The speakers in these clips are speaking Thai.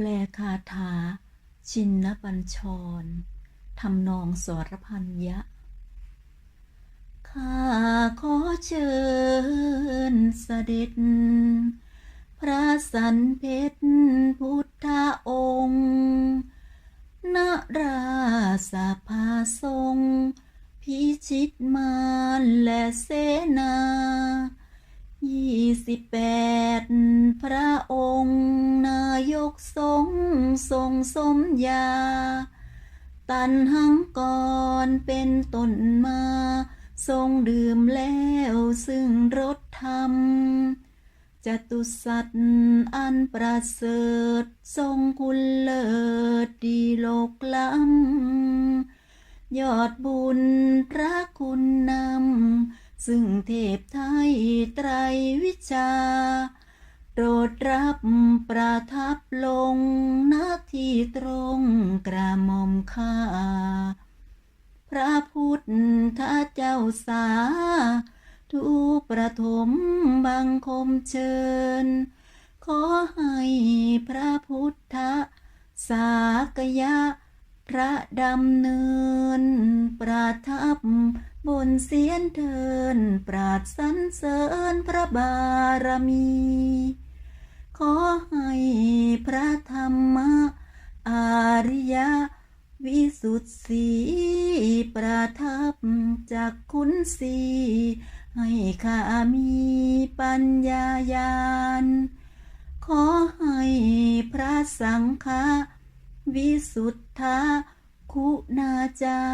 แปลคาถา ชินนบัญชรทำนองสรพันยะ ข้าขอเชิญเสด็จ พระสันเพชรพุทธองค์นราสภาทรงพิชิตมารและเสนายี่สิบแป นหังกรเป็นต้นมา ทรงดื่มแล้วซึ่งรสธรรมจตุสัตว์อันประเสริฐ ทรงคุณเลิศดีโลกล้ำยอดบุญพระคุณนำซึ่งเทพไทยไตรวิชา โปรดรับประทับลงณที่ตรงกระหม่อมข้า พระพุทธเจ้าสา ทุประถมบังคมเชิญ ขอให้พระพุทธสากยะ พระดำเนิน ประทับบนเสียนเทิน ปราดสรรเสริญพระบารมี ขอให้พระธรรมอาริยวิสุทธิประทับจากคุณสีให้ข้ามีปัญญาญาณ ขอให้พระสังฆาวิสุทธาคุณาจา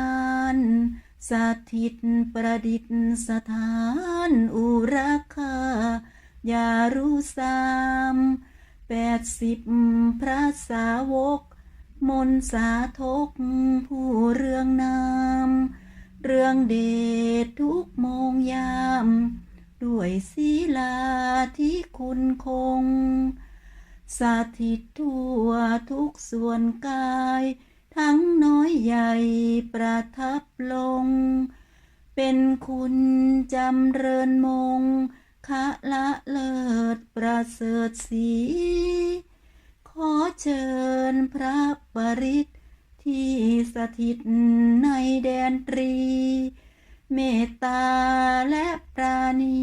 รย์สถิตประดิษฐานอุราคา ยารุสามแปดสิบพระสาวก มนสาธกผู้เรื่องนามเรื่องเดชทุกโมงยาม ด้วยศีลาที่คุณคง สาธิตทั่วทุกส่วนกาย ทั้งน้อยใหญ่ประทับลง เป็นคุณจำเริญมง คะละเลิศประเสริฐสีขอเชิญพระปริตที่สถิตในแดนตรี เมตตาและปราณี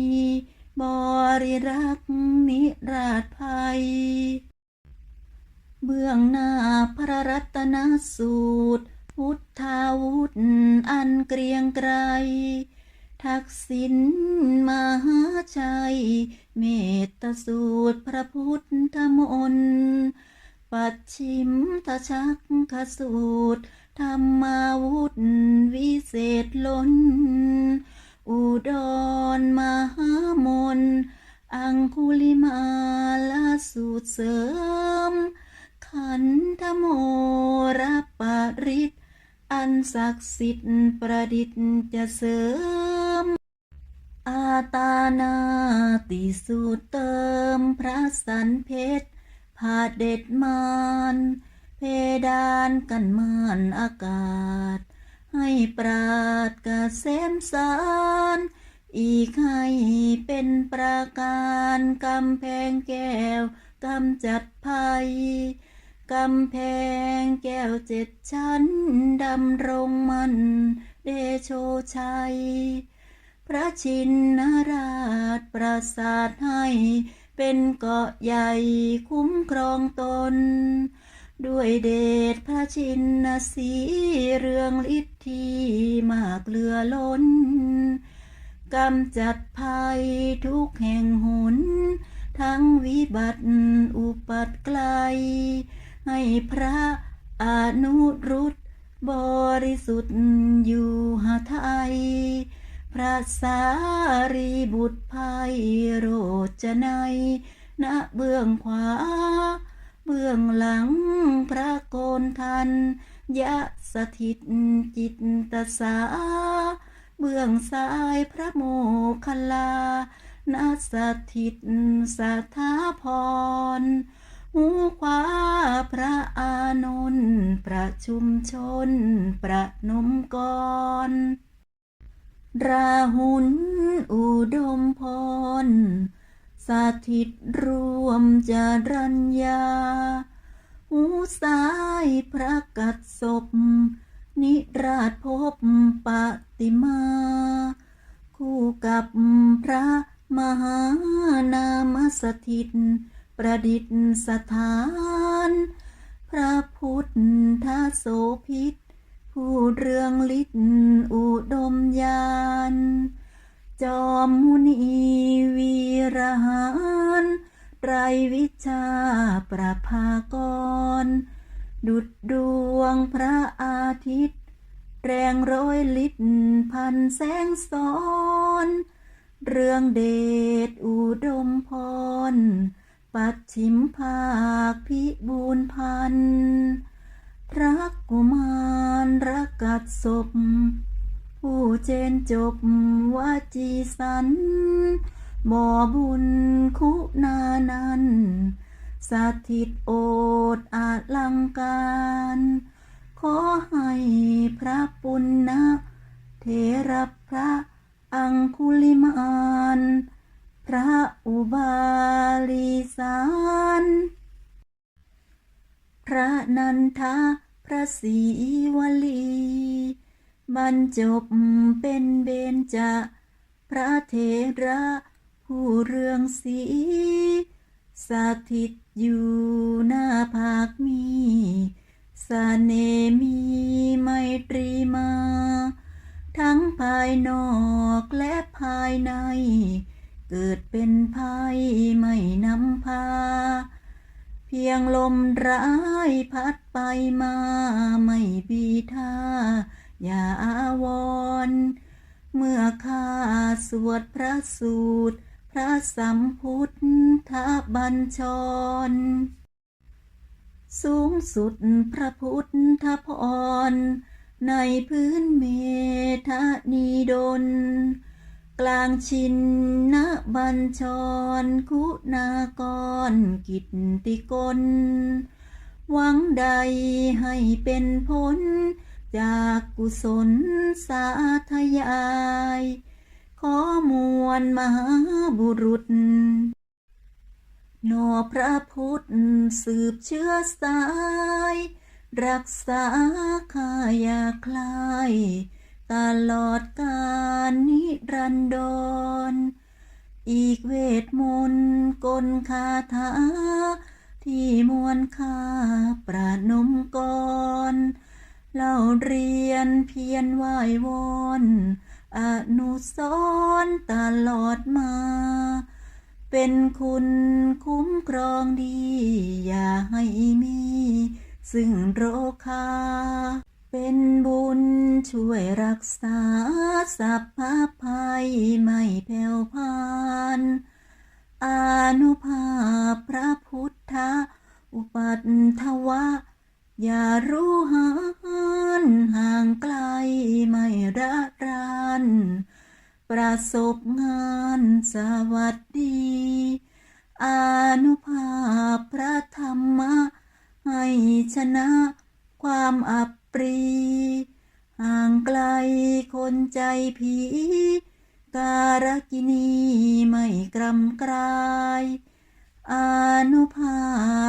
บริรักนิราชภัย เบื้องหน้าพระรัตนสูตร พุทธาวุธอันเกรียงไกร ทักษิณมหาชัย เมตตสูตรพระพุทธมนต์ปัดชิมทชักขสูตรธรรมาวุธวิเศษล้น อุดรมหามน อังคุลิมาลาสูตรเสริม ขันธโมรปริตอันศักดิ์สิทธิ์ประดิษฐ์จะเสริมอ นาติสูตรเติมพระสันเพชรผาเด็ดมานเพดานกันมานอากาศ ให้ปราดกะเกษมสารอีกให้เป็นประการกำแพงแก้วกำจัดภัยกำแพงแก้วเจ็ดชั้นดำรงมันเดโชชัย ระชินนราชประสาทให้เป็นเกาะใหญ่คุ้มครองตน ด้วยเดชพระชินนสีเรืองฤทธีมากเลือล้นกำจัดภัยทุกแห่งหน ทั้งวิบัติอุปัตไกล ให้พระอนุรุตบริสุทธิ์อยู่หาไทย พระสารีบุตรภัยโรจนัยณเบื้องขวา เบื้องหลังพระโกนทัน ยะสถิตจิตตสา เบื้องซ้ายพระโมคคัลลานาสถิตสัทธาพรหูขวาพระอานนท์ประชุมชน ประนมกร ราหุลอุดมพรสถิตรวมจรัญญา หูซ้ายพระกัดศพ นิราชพบปฏิมา คู่กับพระมหานามสถิต ประดิษฐาน พระพุทธโสพิต ผู้เรืองฤทธิ์อุดมยาน จอมมุนีวีรหารไตรวิชาประภากร ดุดดวงพระอาทิตย์ แรงร้อยลิตรพันแสงซ้อน เรื่องเดชอุดมพร ปัดชิมภาคพิบูลพันธ์ ระกุมารรักกัดศพ ผู้เจนจบวาจีสัน บ่อบุญคุณานันสถิตโอดอาลังการ ขอให้พระปุณณะเทระพระอังคุลิมาน พระอุบาลีสาร ระนันทะพระศรีวลี บรรจบเป็นเบญจพระเทระผู้เรืองสีสถิตอยู่หน้าภาคมีสเนมีไมตรีมา ทั้งภายนอกและภายใน เกิดเป็นภัยไม่นำพา พียงลมร้ายพัดไปมาไม่บีท่า อย่าอาวร เมื่อข้าสวดพระสูตร พระสัมพุทธบัญชร สูงสุดพระพุทธพร ในพื้นเมธานีดล กลางชินนบัญชร คุณากร กิตติกล หวังใดให้เป็นผล จากกุศลสาธยาย ขอมวลมหาบุรุษนอพระพุทธสืบเชื้อสาย รักษาขายาคลาย ตลอดกาลนิรันดร อีกเวทมนต์กลคาถา ที่มวลค่าประนมกรเล่าเรียนเพียรไหววอนอนุสรณ์ตลอดมา เป็นคุณคุ้มครองดี อย่าให้มี ซึ่งโรคา เป็นบุญ ช่วยรักษาสัพพภัยไม่แผ่วพานอนุภาพพระพุทธอุปัฏฐวะ อย่ารู้หานห่างไกลไม่ระรานประสบงานสวัสดีอนุภาพพระธรรมะให้ชนะความอับปรี ห่างไกลคนใจผี การกินีไม่กรำกรายอนุภา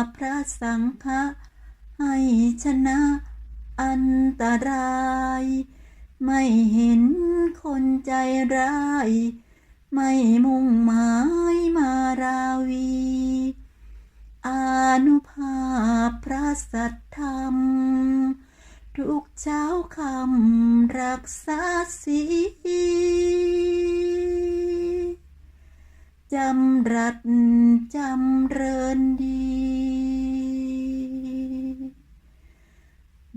พพระสังฆะให้ชนะอันตราย ไม่เห็นคนใจร้าย ไม่มุ่งหมายมาราวีอนุภาพพระสัทธรรม ทุกเช้าคำรักษาสีจำรัดจำเรินดี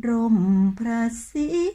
ร่มพระศรีชินนาบัญชร